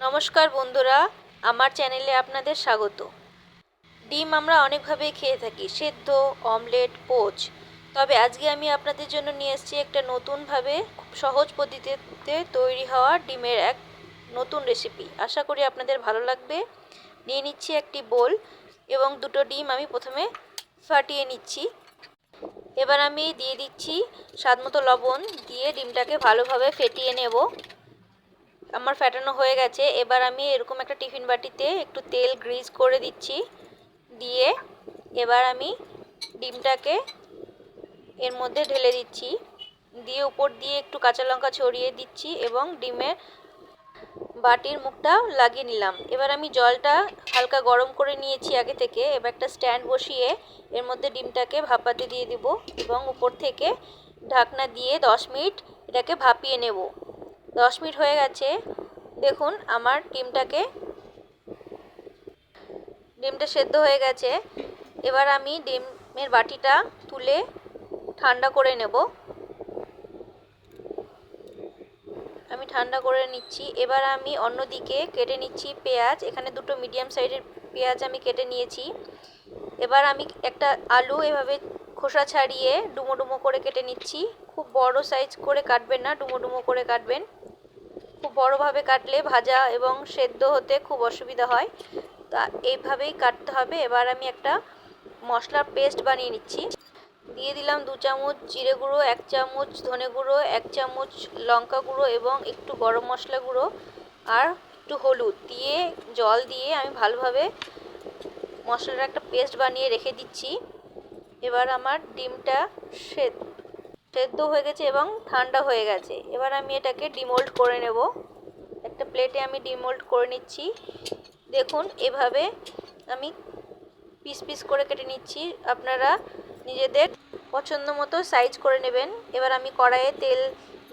নমস্কার বন্ধুরা, আমার চ্যানেলে আপনাদের স্বাগত। ডিম আমরা অনেকভাবেই খেয়ে থাকি, সেদ্ধ, অমলেট, পোচ। তবে আজকে আমি আপনাদের জন্য নিয়ে এসেছি একটা নতুনভাবে, খুব সহজ পদ্ধতিতে তৈরি হওয়া ডিমের এক নতুন রেসিপি আশা করি আপনাদের ভালো লাগবে। নিয়ে নিচ্ছি একটি বোল এবং দুটো ডিম আমি প্রথমে ফাটিয়ে নিচ্ছি। এবার আমি দিয়ে দিচ্ছি স্বাদ মতো লবণ দিয়ে ডিমটাকে ভালোভাবে ফেটিয়ে নেব। আমার ফ্যাটানো হয়ে গেছে। এবার আমি এরকম একটা টিফিন বাটিতে একটু তেল গ্রিজ করে দিচ্ছি। দিয়ে এবার আমি ডিমটাকে এর মধ্যে ঢেলে দিচ্ছি। দিয়ে উপর দিয়ে একটু কাঁচা লঙ্কা ছড়িয়ে দিচ্ছি এবং ডিমের বাটির মুখটা লাগিয়ে নিলাম। এবার আমি জলটা হালকা গরম করে নিয়েছি আগে থেকে। এবার একটা স্ট্যান্ড বসিয়ে এর মধ্যে ডিমটাকে ভাপাতে দিয়ে দিব এবং উপর থেকে ঢাকনা দিয়ে দশ মিনিট এটাকে ভাপিয়ে নেব। দশ মিনিট হয়ে গেছে। দেখুন, আমার ডিমটাকে ডিমটা সেদ্ধ হয়ে গেছে। এবার আমি ডিমের বাটিটা তুলে ঠান্ডা করে নেব। আমি ঠান্ডা করে নিচ্ছি। এবার আমি অন্যদিকে কেটে নিচ্ছি পেঁয়াজ। এখানে দুটো মিডিয়াম সাইজের পেঁয়াজ আমি কেটে নিয়েছি। এবার আমি একটা আলু এভাবে খোসা ছাড়িয়ে ডুমো ডুমো করে কেটে নিচ্ছি। খুব বড় সাইজ করে কাটবেন না, ডুমো ডুমো করে কাটবেন। খুব বড়োভাবে কাটলে ভাজা এবং সেদ্ধ হতে খুব অসুবিধা হয়। তা এইভাবেই কাটতে হবে। এবার আমি একটা মশলার পেস্ট বানিয়ে নিচ্ছি। দিয়ে দিলাম দু চামচ জিরে গুঁড়ো, এক চামচ ধনে গুঁড়ো, এক চামচ লঙ্কা গুঁড়ো এবং একটু গরম মশলা গুঁড়ো আর একটু হলুদ। দিয়ে জল দিয়ে আমি ভালোভাবে মশলার একটা পেস্ট বানিয়ে রেখে দিচ্ছি। এবার আমার ডিমটা সেদ্ধ হয়ে গেছে এবং ঠান্ডা হয়ে গেছে। এবার আমি এটাকে ডিমোল্ড করে নেব। একটা প্লেটে আমি ডিমোল্ড করে নিচ্ছি। দেখুন, এভাবে আমি পিস পিস করে কেটে নিচ্ছি। আপনারা নিজেদের পছন্দ মতো সাইজ করে নেবেন। এবার আমি কড়াইয়ে তেল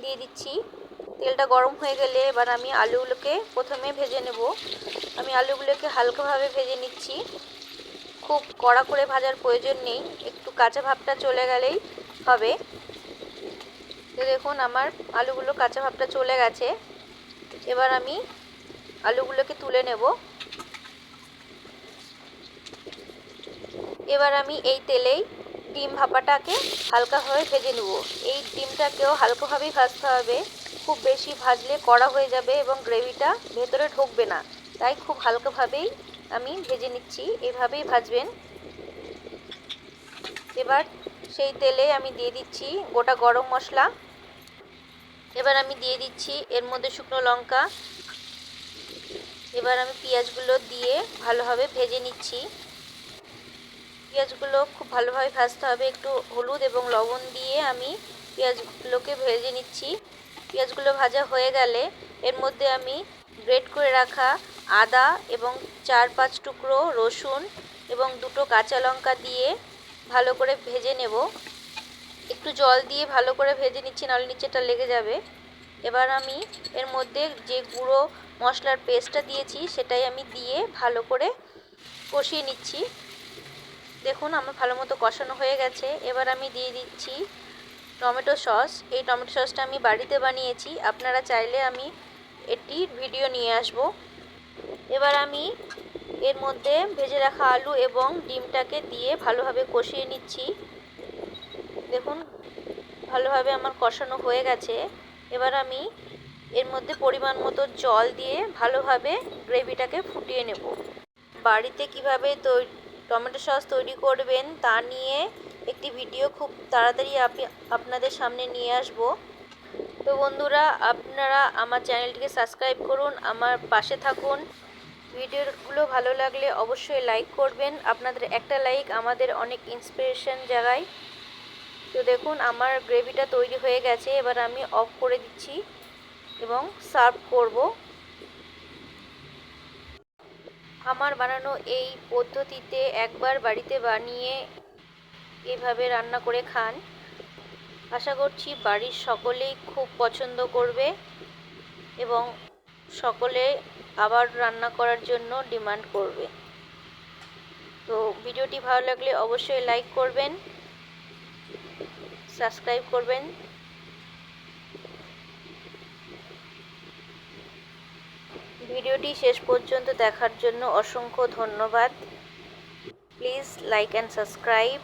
দিয়ে দিচ্ছি। তেলটা গরম হয়ে গেলে এবার আমি আলুগুলোকে প্রথমে ভেজে নেব। আমি আলুগুলোকে হালকাভাবে ভেজে নিচ্ছি। খুব কড়া করে ভাজার প্রয়োজন নেই। একটু কাঁচা ভাবটা চলে গেলেই হবে। দেখুন, আমার আলুগুলো কাঁচা ভাবটা চলে গেছে। এবার আমি আলুগুলোকে তুলে নেব। এবার আমি এই তেলেই ডিম ভাপাটাকে হালকাভাবে ভেজে নেব। এই ডিমটাকেও হালকাভাবেই ভাজতে হবে। খুব বেশি ভাজলে কড়া হয়ে যাবে এবং গ্রেভিটা ভেতরে ঢুকবে না। তাই খুব হালকাভাবেই আমি ভেজে নিচ্ছি। এভাবেই ভাজবেন। এবার সেই তেলে আমি দিয়ে দিচ্ছি গোটা গরম মশলা। এবার আমি দিয়ে দিচ্ছি এর মধ্যে শুকনো লঙ্কা। এবার আমি পেঁয়াজগুলো দিয়ে ভালোভাবে ভেজে নিচ্ছি। পেঁয়াজগুলো খুব ভালোভাবে ভাজতে হবে, একটু হলুদ এবং লবণ দিয়ে আমি পেঁয়াজগুলোকে ভেজে নিচ্ছি। পেঁয়াজগুলো ভাজা হয়ে গেলে এর মধ্যে আমি গ্রেট করে রাখা আদা এবং চার পাঁচ টুকরো রসুন এবং দুটো কাঁচা লঙ্কা দিয়ে ভালো করে ভেজে নেব। একটু জল দিয়ে ভালো করে ভেজে নিচ্ছি, নাহলে নিচেটা লেগে যাবে। এবার আমি এর মধ্যে যে গুঁড়ো মশলার পেস্টটা দিয়েছি, সেটাই আমি দিয়ে ভালো করে কষিয়ে নিচ্ছি। দেখুন, আমার ভালো মতো কষানো হয়ে গেছে। এবার আমি দিয়ে দিচ্ছি টমেটো সস। এই টমেটো সসটা আমি বাড়িতে বানিয়েছি। আপনারা চাইলে আমি এটির ভিডিও নিয়ে আসব। এবার আমি এর মধ্যে ভেজে রাখা আলু এবং ডিমটাকে দিয়ে ভালোভাবে কষিয়ে নিচ্ছি। দেখুন, ভালোভাবে আমার কষানো হয়ে গেছে। এবার আমি এর মধ্যে পরিমাণ মতো জল দিয়ে ভালোভাবে গ্রেভিটাকে ফুটিয়ে নেব। বাড়িতে কীভাবে টমেটো সস তৈরি করবেন তা নিয়ে একটি ভিডিও খুব তাড়াতাড়ি আপনি, আপনাদের সামনে নিয়ে আসব। তো বন্ধুরা, আপনারা আমার চ্যানেলটিকে সাবস্ক্রাইব করুন, আমার পাশে থাকুন। ভিডিওগুলো ভালো লাগলে অবশ্যই লাইক করবেন। আপনাদের একটা লাইক আমাদের অনেক ইন্সপিরেশন জাগায়। তো দেখুন, আমার গ্রেভিটা তৈরি হয়ে গেছে, এবার আমি অফ করে দিচ্ছি এবং সার্ভ করব। আমার বানানো এই পদ্ধতিতে একবার বাড়িতে বানিয়ে এভাবে রান্না করে খান। আশা করছি বাড়ির সকলেই খুব পছন্দ করবে এবং সকলে আবার রান্না করার জন্য ডিমান্ড করবে। তো ভিডিওটি ভালো লাগলে অবশ্যই লাইক করবেন, সাবস্ক্রাইব করবেন। ভিডিওটি শেষ পর্যন্ত দেখার জন্য অসংখ্য ধন্যবাদ। Please like and subscribe.